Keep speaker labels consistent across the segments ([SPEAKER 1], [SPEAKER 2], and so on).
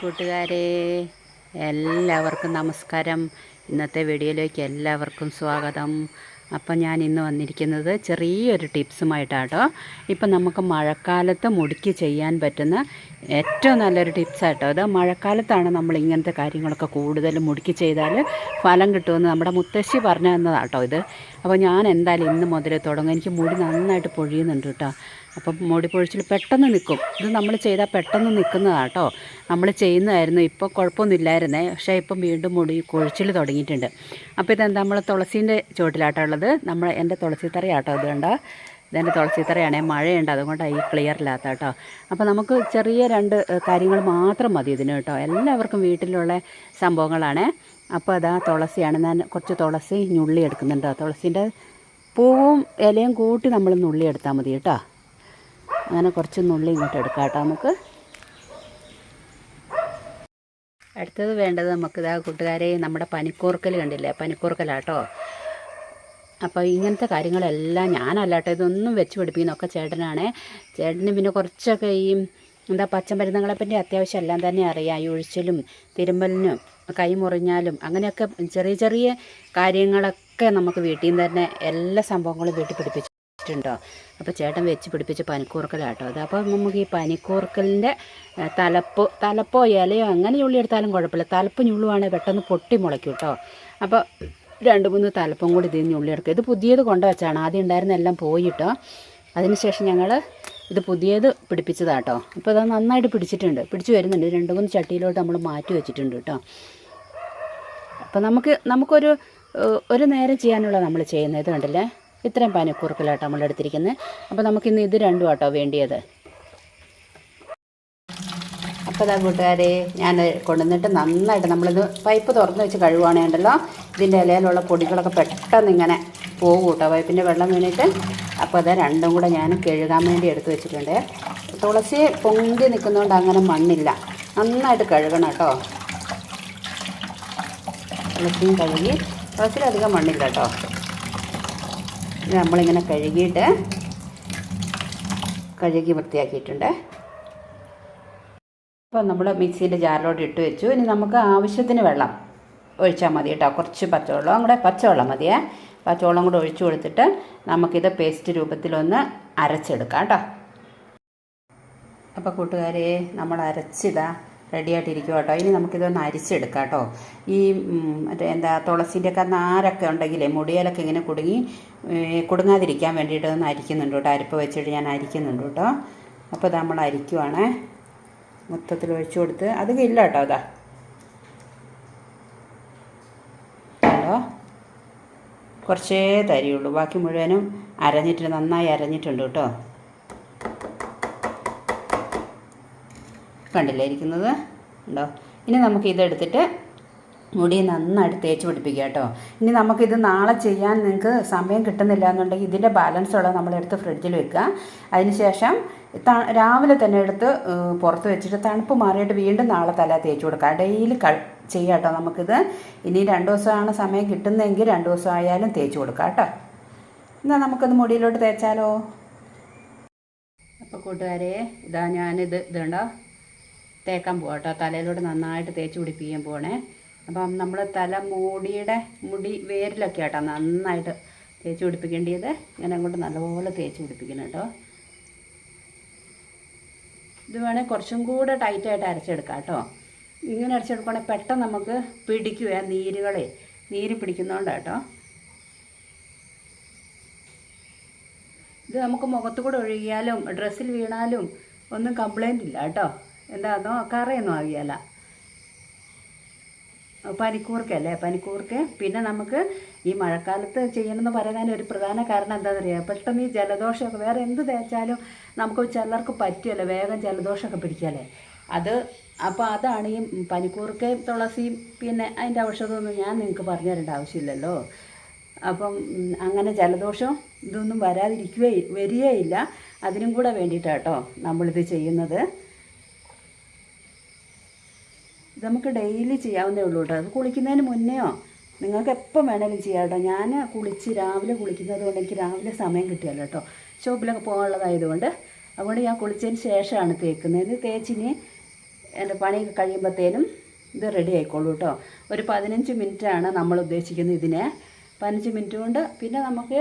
[SPEAKER 1] കൂട്ടുകാരെ എല്ലാവർക്കും നമസ്കാരം. ഇന്നത്തെ വീഡിയോയിലേക്ക് എല്ലാവർക്കും സ്വാഗതം. അപ്പം ഞാൻ ഇന്ന് വന്നിരിക്കുന്നത് ചെറിയൊരു ടിപ്സുമായിട്ടാട്ടോ. ഇപ്പം നമുക്ക് മഴക്കാലത്ത് മുടിക്ക് ചെയ്യാൻ പറ്റുന്ന ഏറ്റവും നല്ലൊരു ടിപ്സായിട്ടോ. അത് മഴക്കാലത്താണ് നമ്മൾ ഇങ്ങനത്തെ കാര്യങ്ങളൊക്കെ കൂടുതൽ മുടിക്ക് ചെയ്താൽ ഫലം കിട്ടുമെന്ന് നമ്മുടെ മുത്തശ്ശി പറഞ്ഞു തന്നതാട്ടോ ഇത്. അപ്പോൾ ഞാൻ എന്തായാലും ഇന്ന് മുതൽ തുടങ്ങും. എനിക്ക് മുടി നന്നായിട്ട് പൊഴിയുന്നുണ്ട് കേട്ടോ അപ്പം മുടി പൊഴിച്ചിൽ പെട്ടെന്ന് നിൽക്കും ഇത് നമ്മൾ ചെയ്താൽ പെട്ടെന്ന് നിൽക്കുന്നതാണ് കേട്ടോ നമ്മൾ ചെയ്യുന്നതായിരുന്നു. ഇപ്പോൾ കുഴപ്പമൊന്നുമില്ലായിരുന്നേ പക്ഷേ ഇപ്പം വീണ്ടും മുടി കൊഴിച്ചിൽ തുടങ്ങിയിട്ടുണ്ട്. അപ്പോൾ ഇതെന്താ നമ്മൾ തുളസീന്റെ ചുവട്ടിലാട്ടോ ഉള്ളത്. നമ്മൾ എന്റെ തുളസിത്തറയാട്ടോ ഇത് കണ്ടോ. ഇതെന്റെ തുളസിത്തറയാണേ. മഴയുണ്ട്. അതുകൊണ്ടാണ് ഈ ക്ലിയർ ഇല്ലാത്ത കേട്ടോ അപ്പോൾ നമുക്ക് ചെറിയ രണ്ട് കാര്യങ്ങൾ മാത്രം മതി ഇതിന് കേട്ടോ എല്ലാവർക്കും വീട്ടിലുള്ള സംഭവങ്ങളാണ്. അപ്പോൾ അതാ തുളസിയാണ്. ഞാൻ കുറച്ച് തുളസി ഞുള്ളി എടുക്കുന്നുണ്ട്. തുളസീന്റെ പൂവും ഇലയും കൂട്ടി നമ്മൾ നുള്ളി എടുത്താൽ മതി കേട്ടോ. അങ്ങനെ കുറച്ച് നുള്ളി ഇങ്ങോട്ട് എടുക്കാം കേട്ടോ നമുക്ക്. അടുത്തത് വേണ്ടത് നമുക്ക് ഇതാ കൂട്ടുകാരെ നമ്മുടെ പനിക്കൂർക്കൽ കണ്ടില്ലേ? പനിക്കൂർക്കലാട്ടോ. അപ്പോൾ ഇങ്ങനത്തെ കാര്യങ്ങളെല്ലാം ഞാനല്ല കേട്ടോ ഇതൊന്നും വെച്ച് പിടിപ്പിക്കുന്നൊക്കെ ചേട്ടനാണ്. ചേട്ടന് പിന്നെ കുറച്ചൊക്കെ ഈ എന്താ പച്ചമരുന്നുകളെപ്പറ്റി അത്യാവശ്യം എല്ലാം തന്നെ അറിയാം. ഈ ഒഴിച്ചിലും തിരുമ്പലിനും കൈ മുറിഞ്ഞാലും അങ്ങനെയൊക്കെ ചെറിയ ചെറിയ കാര്യങ്ങളൊക്കെ നമുക്ക് വീട്ടിൽ നിന്ന് തന്നെ എല്ലാ സംഭവങ്ങളും വീട്ടിൽ പിടിപ്പിച്ചിട്ടുണ്ടോ? അപ്പോൾ ചേട്ടൻ വെച്ച് പിടിപ്പിച്ച പനിക്കൂർക്കലാട്ടോ അത്. അപ്പോൾ നമുക്ക് ഈ പനിക്കൂർക്കലിന്റെ തലപ്പ് തലപ്പോ ഇലയോ അങ്ങനെ ഞുള്ളി എടുത്താലും കുഴപ്പമില്ല. തലപ്പ് ഞുള്ളുവാണെങ്കിൽ പെട്ടെന്ന് പൊട്ടി മുളയ്ക്കും കേട്ടോ അപ്പോൾ രണ്ട് മൂന്ന് തലപ്പും കൂടി ഇതിൽ നിന്ന് ഉള്ളിയെടുക്കുക ഇത് പുതിയത് കൊണ്ടുവച്ചാണ് ആദ്യം ഉണ്ടായിരുന്ന എല്ലാം പോയിട്ടോ അതിനുശേഷം ഞങ്ങൾ ഇത് പുതിയത് പിടിപ്പിച്ചതാട്ടോ. അപ്പോൾ അത് നന്നായിട്ട് പിടിച്ചിട്ടുണ്ട്. പിടിച്ചു വരുന്നുണ്ട്. രണ്ട് മൂന്ന് ചട്ടിയിലോട്ട് നമ്മൾ മാറ്റി വെച്ചിട്ടുണ്ട് കേട്ടോ. അപ്പോൾ നമുക്ക് നമുക്കൊരു ഒരു നേരം ചെയ്യാനുള്ള നമ്മൾ ചെയ്യുന്നത് ഇത് കണ്ടില്ലേ? ഇത്രയും പനിക്കൂർക്കലാട്ടോ നമ്മൾ എടുത്തിരിക്കുന്നത് അപ്പോൾ നമുക്കിന്ന് ഇത് രണ്ടും ആട്ടോ വേണ്ടിയത്. അപ്പോൾ ഇതാ കൂട്ടുകാരെ ഞാൻ കൊണ്ടുവന്നിട്ട് നന്നായിട്ട് നമ്മളിത് പൈപ്പ് തുറന്ന് വെച്ച് കഴുകുവാണേണ്ടല്ലോ. ഇതിന്റെ ഇലയിലുള്ള പൊടികളൊക്കെ പെട്ടെന്ന് ഇങ്ങനെ പോകും കേട്ടോ. പൈപ്പിന്റെ വെള്ളം വീണിട്ട് അപ്പോൾ അത് രണ്ടും കൂടെ ഞാൻ കഴുകാൻ വേണ്ടി എടുത്തു വെച്ചിട്ടുണ്ട്. തുളസി പൊങ്കി നിൽക്കുന്നതുകൊണ്ട് അങ്ങനെ മണ്ണില്ല. നന്നായിട്ട് കഴുകണം കേട്ടോ. തുളസിയും കഴുകി. തുളസിയിലധികം മണ്ണില്ല കേട്ടോ. നമ്മളിങ്ങനെ കഴുകിയിട്ട് കഴുകി വൃത്തിയാക്കിയിട്ടുണ്ട്. അപ്പോൾ നമ്മൾ മിക്സിന്റെ ജാറിലോട്ട് ഇട്ട് വെച്ചു. ഇനി നമുക്ക് ആവശ്യത്തിന് വെള്ളം ഒഴിച്ചാൽ മതി കേട്ടോ. കുറച്ച് പച്ചവെള്ളം അങ്ങോട്ട് പച്ചവെള്ളം മതിയേ. പച്ചവെള്ളം കൂടെ ഒഴിച്ചു കൊടുത്തിട്ട് നമുക്കിത് പേസ്റ്റ് രൂപത്തിലൊന്ന് അരച്ചെടുക്കാം കേട്ടോ. അപ്പോൾ കൂട്ടുകാരെ നമ്മൾ അരച്ചിതാ റെഡി ആയിട്ടിരിക്കും കേട്ടോ. ഇനി നമുക്കിതൊന്ന് അരിച്ചെടുക്കാം കേട്ടോ. ഈ മറ്റേ എന്താ തുളസിന്റെ ഒക്കെ നാരൊക്കെ ഉണ്ടെങ്കിലേ മുടിയിലൊക്കെ ഇങ്ങനെ കുടുങ്ങി കുടുങ്ങാതിരിക്കാൻ വേണ്ടിയിട്ട് ഒന്ന് അരിക്കുന്നുണ്ട് കേട്ടോ. അരിപ്പ് വെച്ചിട്ട് ഞാൻ അരിക്കുന്നുണ്ട് കേട്ടോ. അപ്പോൾ നമ്മൾ അരിക്കുവാണേ. മൊത്തത്തിൽ ഒഴിച്ചു കൊടുത്ത് അത് ഇല്ല കേട്ടോ അതാ കുറച്ചേ തരിയുള്ളൂ ബാക്കി മുഴുവനും അരഞ്ഞിട്ട് നന്നായി അരഞ്ഞിട്ടുണ്ട് കേട്ടോ. കണ്ടില്ലേ ഇരിക്കുന്നത്? ഉണ്ടോ? ഇനി നമുക്ക് ഇതെടുത്തിട്ട് മുടി നന്നായിട്ട് തേച്ച് പിടിപ്പിക്കുക കേട്ടോ. ഇനി നമുക്കിത് നാളെ ചെയ്യാൻ നിങ്ങൾക്ക് സമയം കിട്ടുന്നില്ല എന്നുണ്ടെങ്കിൽ ഇതിന്റെ ബാലൻസ് ഉള്ളത് നമ്മളെടുത്ത് ഫ്രിഡ്ജിൽ വെക്കുക. അതിനുശേഷം രാവിലെ തന്നെ എടുത്ത് പുറത്ത് വെച്ചിട്ട് തണുപ്പ് മാറിയിട്ട് വീണ്ടും നാളെ തല തേച്ച് കൊടുക്കുക. ഡെയിലി ചെയ്യാം കേട്ടോ നമുക്കിത് ഇനി രണ്ട് ദിവസമാണ് സമയം കിട്ടുന്നതെങ്കിൽ രണ്ട് ദിവസം ആയാലും തേച്ച് കൊടുക്കാം കേട്ടോ. എന്നാൽ നമുക്കത് മുടിയിലോട്ട് തേച്ചാലോ? അപ്പോൾ കൂട്ടുകാരെ ഇതാ ഞാനിത് ഇതുണ്ടോ തേക്കാൻ പോവാം കേട്ടോ. തലയിലൂടെ നന്നായിട്ട് തേച്ച് പിടിപ്പിക്കാൻ പോണേ അപ്പം നമ്മൾ തല മുടിയുടെ മുടി വേരിലൊക്കെ കേട്ടോ നന്നായിട്ട് തേച്ച് പിടിപ്പിക്കേണ്ടത്. ഞാൻ അങ്ങോട്ട് നല്ലപോലെ തേച്ച് പിടിപ്പിക്കണം കേട്ടോ. ഇത് വേണേൽ കുറച്ചും കൂടെ ടൈറ്റായിട്ട് അരച്ചെടുക്കാം കേട്ടോ. ഇങ്ങനെ അരച്ചെടുക്കുകയാണെങ്കിൽ പെട്ടെന്ന് നമുക്ക് പിടിക്കുക നീരുകളെ. നീര് പിടിക്കുന്നതുകൊണ്ടാണ് കേട്ടോ. ഇത് നമുക്ക് മുഖത്ത് കൂടെ ഒഴുകിയാലും ഡ്രസ്സിൽ വീണാലും ഒന്നും കംപ്ലൈന്റ് ഇല്ല കേട്ടോ. എന്താണോ കറയൊന്നും ആകിയല്ല പനിക്കൂർക്കല്ലേ പനിക്കൂർക്ക്. പിന്നെ നമുക്ക് ഈ മഴക്കാലത്ത് ചെയ്യണമെന്ന് പറയാൻ ഒരു പ്രധാന കാരണം എന്താണെന്ന് അറിയാം പെട്ടെന്ന് ഈ ജലദോഷമൊക്കെ വേറെ എന്ത് തേച്ചാലും നമുക്ക് ചിലർക്ക് പറ്റുമല്ലോ വേഗം ജലദോഷമൊക്കെ പിടിക്കല്ലേ. അത് അപ്പോൾ അതാണ് ഈ പനിക്കൂർക്കയും തുളസിയും പിന്നെ അതിന്റെ ഔഷധമൊന്നും ഞാൻ നിങ്ങൾക്ക് പറഞ്ഞു തരേണ്ട ആവശ്യമില്ലല്ലോ. അപ്പം അങ്ങനെ ജലദോഷം ഇതൊന്നും വരാതിരിക്കുകയേ വരികയില്ല. അതിനും കൂടെ വേണ്ടിയിട്ടാണ് കേട്ടോ നമ്മളിത് ചെയ്യുന്നത്. നമുക്ക് ഡെയിലി ചെയ്യാവുന്നേ ഉള്ളൂ കേട്ടോ. അത് കുളിക്കുന്നതിന് മുന്നെയോ നിങ്ങൾക്ക് എപ്പം വേണമെങ്കിലും ചെയ്യാം കേട്ടോ. ഞാൻ കുളിച്ച് രാവിലെ കുളിക്കുന്നത് കൊണ്ട് എനിക്ക് രാവിലെ സമയം കിട്ടിയല്ലോ കേട്ടോ. ഷോപ്പിലൊക്കെ പോകാനുള്ളതായതുകൊണ്ട്. അതുകൊണ്ട് ഞാൻ കുളിച്ചതിന് ശേഷമാണ് തേക്കുന്നത്. തേച്ചിന് എന്റെ പണി കഴിയുമ്പോഴത്തേനും ഇത് റെഡി ആയിക്കോളൂ കേട്ടോ ഒരു പതിനഞ്ച് മിനിറ്റാണ് നമ്മൾ ഉദ്ദേശിക്കുന്നത് ഇതിനെ. പതിനഞ്ച് മിനിറ്റ് കൊണ്ട് പിന്നെ നമുക്ക്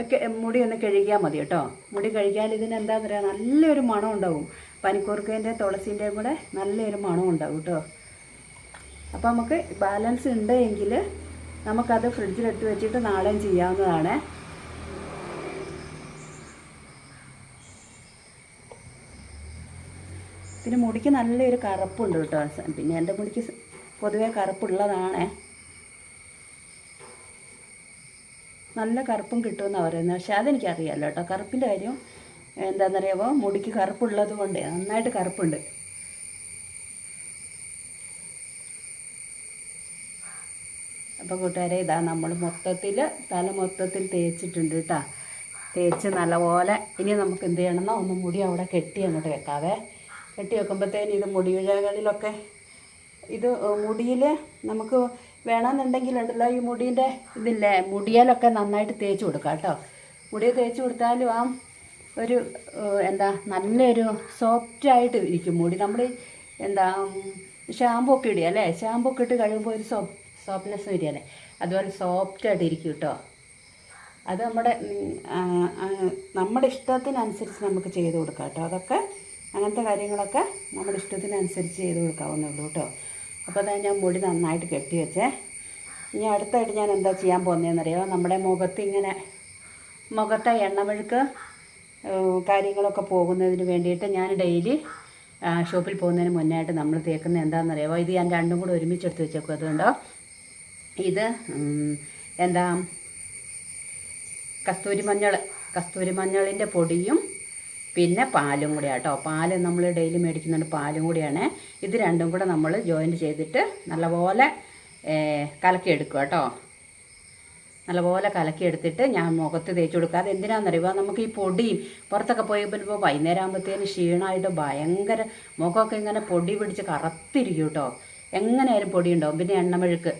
[SPEAKER 1] ഒക്കെ മുടി ഒന്ന് കഴുകിയാൽ മതി കേട്ടോ മുടി കഴുകിയാൽ ഇതിന് എന്താണെന്ന് പറയുക നല്ലൊരു മണം ഉണ്ടാവും. പനിക്കൂർക്കേന്റെ തുളസീന്റെയും കൂടെ നല്ലൊരു മണം ഉണ്ടാവും കേട്ടോ അപ്പോൾ നമുക്ക് ബാലൻസ് ഉണ്ട് എങ്കിൽ നമുക്കത് ഫ്രിഡ്ജിലെടുത്ത് വെച്ചിട്ട് നാളെയും ചെയ്യാവുന്നതാണ്. പിന്നെ മുടിക്ക് നല്ലൊരു കറുപ്പുണ്ട് കേട്ടോ. പിന്നെ എന്റെ മുടിക്ക് പൊതുവേ കറുപ്പുള്ളതാണേ. നല്ല കറുപ്പും കിട്ടുമെന്നാണ് പറയുന്നത്. പക്ഷേ അതെനിക്കറിയാമല്ലോ കേട്ടോ. കറുപ്പിന്റെ കാര്യം എന്താണെന്നറിയാമോ മുടിക്ക് കറുപ്പുള്ളത് കൊണ്ട് നന്നായിട്ട് കറുപ്പുണ്ട്. അപ്പോൾ കൂട്ടുകാരെ ഇതാ നമ്മൾ മൊത്തത്തിൽ തല മൊത്തത്തിൽ തേച്ചിട്ടുണ്ട് കേട്ടോ. തേച്ച് നല്ലപോലെ ഇനി നമുക്ക് എന്ത് ചെയ്യണമെന്നോ ഒന്ന് മുടി അവിടെ കെട്ടി അങ്ങോട്ട് വെക്കാവേ. കെട്ടി വെക്കുമ്പോഴത്തേന് ഇത് മുടിയിഴകളിലൊക്കെ ഇത് മുടിയിൽ നമുക്ക് വേണമെന്നുണ്ടെങ്കിൽ ഉണ്ടല്ലോ ഈ മുടീന്റെ ഇതില്ലേ മുടിയിലൊക്കെ നന്നായിട്ട് തേച്ച് കൊടുക്കാം കേട്ടോ. മുടി തേച്ച് കൊടുത്താലും ആ ഒരു എന്താ നല്ലൊരു സോഫ്റ്റായിട്ട് ഇരിക്കും മുടി. നമ്മൾ എന്താ ഷാമ്പൂ ഒക്കെ ഇടുക അല്ലേ? ഷാമ്പൂ ഒക്കെ ഇട്ട് കഴിയുമ്പോൾ ഒരു സോ സോഫ്റ്റ്നെസ് വരികയല്ലേ? അതുപോലെ സോഫ്റ്റായിട്ട് ഇരിക്കും കേട്ടോ. അത് നമ്മുടെ നമ്മുടെ ഇഷ്ടത്തിനനുസരിച്ച് നമുക്ക് ചെയ്ത് കൊടുക്കാം കേട്ടോ. അതൊക്കെ അങ്ങനത്തെ കാര്യങ്ങളൊക്കെ നമ്മുടെ ഇഷ്ടത്തിനനുസരിച്ച് ചെയ്ത് കൊടുക്കാവുന്നുള്ളൂ കേട്ടോ. അപ്പോൾ അതാ ഞാൻ മുടി നന്നായിട്ട് കെട്ടി വെച്ചേ. ഇനി അടുത്തായിട്ട് ഞാൻ എന്താ ചെയ്യാൻ പോകുന്നതെന്നറിയോ നമ്മുടെ മുഖത്ത് ഇങ്ങനെ മുഖത്തെ എണ്ണമെഴുക്ക് കാര്യങ്ങളൊക്കെ പോകുന്നതിന് വേണ്ടിയിട്ട് ഞാൻ ഡെയിലി ഷോപ്പിൽ പോകുന്നതിന് മുന്നായിട്ട് നമ്മൾ തേക്കുന്നത് എന്താണെന്നറിയാമോ ഇത് ഞാൻ രണ്ടും കൂടെ ഒരുമിച്ചെടുത്ത് വെച്ചേക്കും അതുകൊണ്ടോ? ഇത് എന്താ? കസ്തൂരി മഞ്ഞൾ. കസ്തൂരി മഞ്ഞളിന്റെ പൊടിയും പിന്നെ പാലും കൂടെ കേട്ടോ പാൽ നമ്മൾ ഡെയിലി മേടിക്കുന്നുണ്ട്. പാലും കൂടിയാണ്. ഇത് രണ്ടും കൂടെ നമ്മൾ ജോയിന്റ് ചെയ്തിട്ട് നല്ലപോലെ കലക്കിയെടുക്കുക കേട്ടോ നല്ലപോലെ കലക്കിയെടുത്തിട്ട് ഞാൻ മുഖത്ത് തേച്ച് കൊടുക്കുക. അത് എന്തിനാണെന്നറിയുക നമുക്ക് ഈ പൊടിയും പുറത്തൊക്കെ പോയി ഇപ്പോൾ വൈകുന്നേരം ആകുമ്പോഴത്തേന് ക്ഷീണമായിട്ട് ഭയങ്കര മുഖമൊക്കെ ഇങ്ങനെ പൊടി പിടിച്ച് കറുത്തിരിക്കും കേട്ടോ എങ്ങനെയായാലും പൊടി ഉണ്ടാവും പിന്നെ എണ്ണമെഴുക്ക്.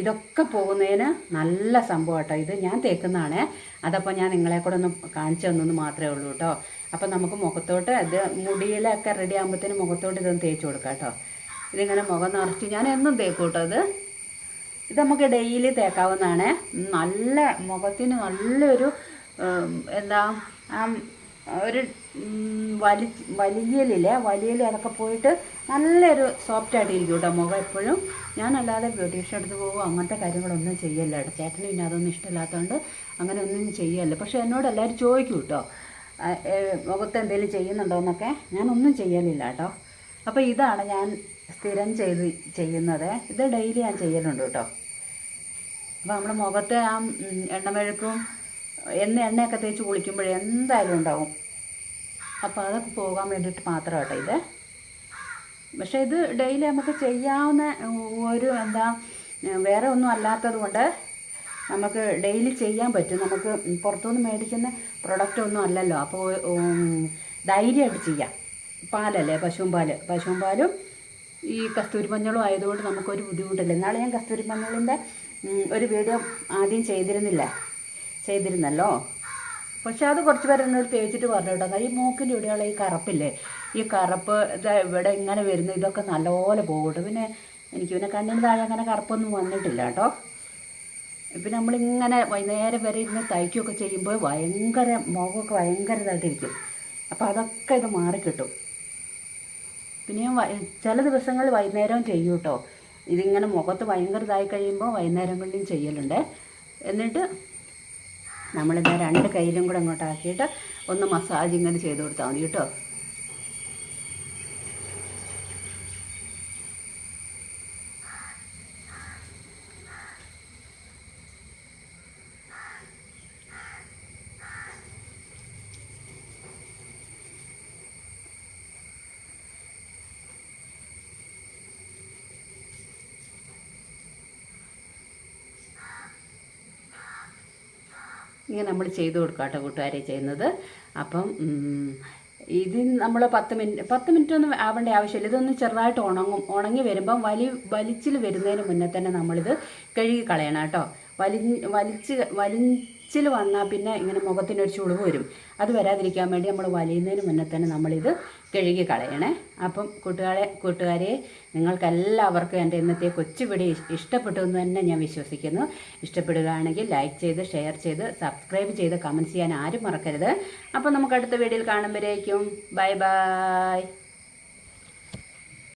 [SPEAKER 1] ഇതൊക്കെ പോകുന്നതിന് നല്ല സംഭവം കേട്ടോ ഇത് ഞാൻ തേക്കുന്നതാണ്. അതപ്പോൾ ഞാൻ നിങ്ങളെ കൂടെ ഒന്ന് കാണിച്ചു തന്നെന്ന് മാത്രമേ ഉള്ളൂ കേട്ടോ അപ്പോൾ നമുക്ക് മുഖത്തോട്ട് അത് മുടിയിലൊക്കെ റെഡി ആകുമ്പോഴത്തേന് മുഖത്തോട്ട് ഇതൊന്ന് തേച്ച് കൊടുക്കാം കേട്ടോ. ഇതിങ്ങനെ മുഖം നിറച്ച് ഞാൻ എന്നും തേക്കും കേട്ടോ ഇത്. നമുക്ക് ഡെയിലി തേക്കാവുന്നതാണ്. നല്ല മുഖത്തിന് നല്ലൊരു എന്താ ആ ഒരു വലി വലിയലില്ലേ? വലിയൽ അതൊക്കെ പോയിട്ട് നല്ലൊരു സോഫ്റ്റ് ആയിട്ട് ഇരിക്കും കേട്ടോ മുഖം എപ്പോഴും. ഞാനല്ലാതെ ബ്യൂട്ടീഷ്യൻ എടുത്ത് പോകും അങ്ങനത്തെ കാര്യങ്ങളൊന്നും ചെയ്യല്ല. ചേട്ടന് പിന്നെ അതൊന്നും ഇഷ്ടമില്ലാത്തതുകൊണ്ട് അങ്ങനെ ഒന്നും ചെയ്യല്ല. പക്ഷേ എന്നോട് എല്ലാവരും ചോദിക്കും കേട്ടോ മുഖത്ത് എന്തെങ്കിലും ചെയ്യുന്നുണ്ടോ എന്നൊക്കെ? ഞാനൊന്നും ചെയ്യലില്ല കേട്ടോ. അപ്പോൾ ഇതാണ് ഞാൻ സ്ഥിരം ചെയ്ത് ചെയ്യുന്നത്. ഇത് ഡെയിലി ഞാൻ ചെയ്യലുണ്ട് കേട്ടോ. അപ്പോൾ നമ്മുടെ മുഖത്തെ ആ എണ്ണമെഴുക്കും എണ്ണ എണ്ണയൊക്കെ തേച്ച് കുളിക്കുമ്പോഴേ എന്തായാലും ഉണ്ടാവും. അപ്പോൾ അതൊക്കെ പോകാൻ വേണ്ടിയിട്ട് മാത്രം കേട്ടോ ഇത്. പക്ഷേ ഇത് ഡെയിലി നമുക്ക് ചെയ്യാവുന്ന ഒരു എന്താ വേറെ ഒന്നും അല്ലാത്തത് കൊണ്ട് നമുക്ക് ഡെയിലി ചെയ്യാൻ പറ്റും. നമുക്ക് പുറത്തുനിന്ന് മേടിക്കുന്ന പ്രൊഡക്റ്റ് ഒന്നും അല്ലല്ലോ. അപ്പോൾ ധൈര്യമായിട്ട് ചെയ്യാം. പാലല്ലേ? പശുവും പാൽ. പശുവും പാലും ഈ കസ്തൂരി മഞ്ഞളും ആയതുകൊണ്ട് നമുക്കൊരു ബുദ്ധിമുട്ടില്ല. എന്നാലും ഞാൻ കസ്തൂരി മഞ്ഞളിന്റെ ഒരു വീഡിയോ ആദ്യം ചെയ്തിരുന്നില്ല. ചെയ്തിരുന്നല്ലോ. പക്ഷെ അത് കുറച്ച് പേര് എന്നോട് തേച്ചിട്ട് പറഞ്ഞു കേട്ടോ. ഈ മൂക്കിന്റെ ഇവിടെയുള്ള ഈ കറുപ്പില്ലേ? ഈ കറുപ്പ് ഇവിടെ ഇങ്ങനെ വരുന്നു. ഇതൊക്കെ നല്ലപോലെ പോകട്ടെ. പിന്നെ എനിക്ക് പിന്നെ കണ്ണിന് താഴെ അങ്ങനെ കറുപ്പൊന്നും വന്നിട്ടില്ല കേട്ടോ. ഇപ്പം നമ്മളിങ്ങനെ വൈകുന്നേരം വരെ ഇരുന്ന് തയ്ക്കുകയൊക്കെ ചെയ്യുമ്പോൾ ഭയങ്കര മുഖമൊക്കെ ഭയങ്കര ഇതായിട്ടിരിക്കും അപ്പോൾ അതൊക്കെ ഇത് മാറിക്കിട്ടും. പിന്നെ ചില ദിവസങ്ങളിൽ വൈകുന്നേരവും ചെയ്യും കേട്ടോ. ഇതിങ്ങനെ മുഖത്ത് ഭയങ്കര ഇതായി കഴിയുമ്പോൾ വൈകുന്നേരങ്ങളിലും ചെയ്യലുണ്ട്. എന്നിട്ട് നമ്മളിത് രണ്ട് കയ്യിലും കൂടെ അങ്ങോട്ട് ആക്കിയിട്ട് ഒന്ന് മസാജ് ഇങ്ങനെ ചെയ്ത് കൊടുത്താൽ മതി കേട്ടോ. ഇങ്ങനെ നമ്മൾ ചെയ്ത് കൊടുക്കാം കേട്ടോ കൂട്ടുകാരെ ചെയ്യുന്നത്. അപ്പം ഇത് നമ്മൾ പത്ത് മിനിറ്റ് പത്ത് മിനിറ്റ് ഒന്നും ആവേണ്ട ആവശ്യമില്ല. ഇതൊന്ന് ചെറുതായിട്ട് ഉണങ്ങും. ഉണങ്ങി വരുമ്പം വലി വലിച്ചിൽ വരുന്നതിന് മുന്നേ തന്നെ നമ്മളിത് കഴുകി കളയണം കേട്ടോ. വലി വലിച്ച് വലിച്ച് ചൊറിച്ചിൽ വന്നാൽ പിന്നെ ഇങ്ങനെ മുഖത്തിനൊരു ചുളിവ് വരും. അത് വരാതിരിക്കാൻ വേണ്ടി നമ്മൾ വലിയുന്നതിന് മുന്നേ തന്നെ നമ്മളിത് കഴുകി കളയണേ. അപ്പം കൂട്ടുകാരെ കൂട്ടുകാരെ നിങ്ങൾക്കെല്ലാവർക്കും എന്റെ ഇന്നത്തെ കൊച്ചുപിടി ഇഷ്- ഇഷ്ടപ്പെട്ടു എന്ന് തന്നെ ഞാൻ വിശ്വസിക്കുന്നു. ഇഷ്ടപ്പെടുകയാണെങ്കിൽ ലൈക്ക് ചെയ്ത് ഷെയർ ചെയ്ത് സബ്സ്ക്രൈബ് ചെയ്ത് കമന്റ് ചെയ്യാൻ ആരും മറക്കരുത്. അപ്പം നമുക്ക് അടുത്ത വീഡിയോയിൽ കാണുമ്പോഴേക്കും. Bye bye.